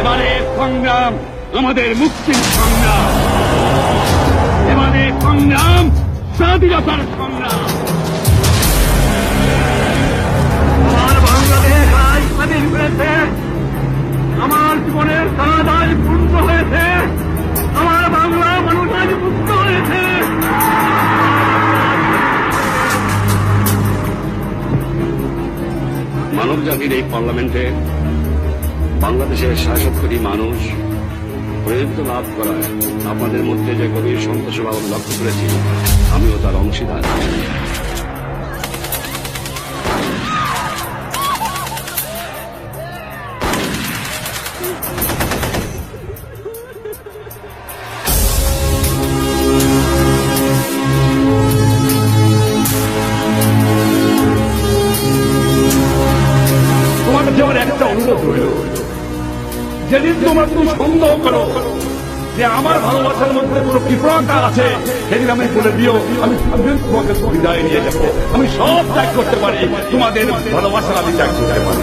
সংগ্রাম, আমাদের মুক্তির সংগ্রাম। আমাদের সংগ্রাম, স্বাধীনতার সংগ্রাম। আমার বাংলাদেশ আজ স্বাধীন হয়েছে। আমার জীবনের সারাদায় পূর্ণ হয়েছে। আমার বাংলা মানুষ আজ মুক্ত হয়েছে। মানব জাতির এই পার্লামেন্টে বাংলাদেশের শাসকরি মানুষ প্রয়োজন লাভ করায় আপনাদের মধ্যে যে গভীর সন্তোষ ভাব লক্ষ্য করেছি, আমিও তার অংশীদার। তোমাদের যেমন একটা অনুরোধ যেদিন তোমার তুমি সন্দেহ করো যে আমার ভালোবাসার মধ্যে কোনো কৃপণতা আছে, সেদিন আমি বলে দিও, আমি সামনে তোমাকে বিদায় নিয়ে যাব। আমি সব ত্যাগ করতে পারি। তোমাদের ভালোবাসা আমি ত্যাগ করতে পারি।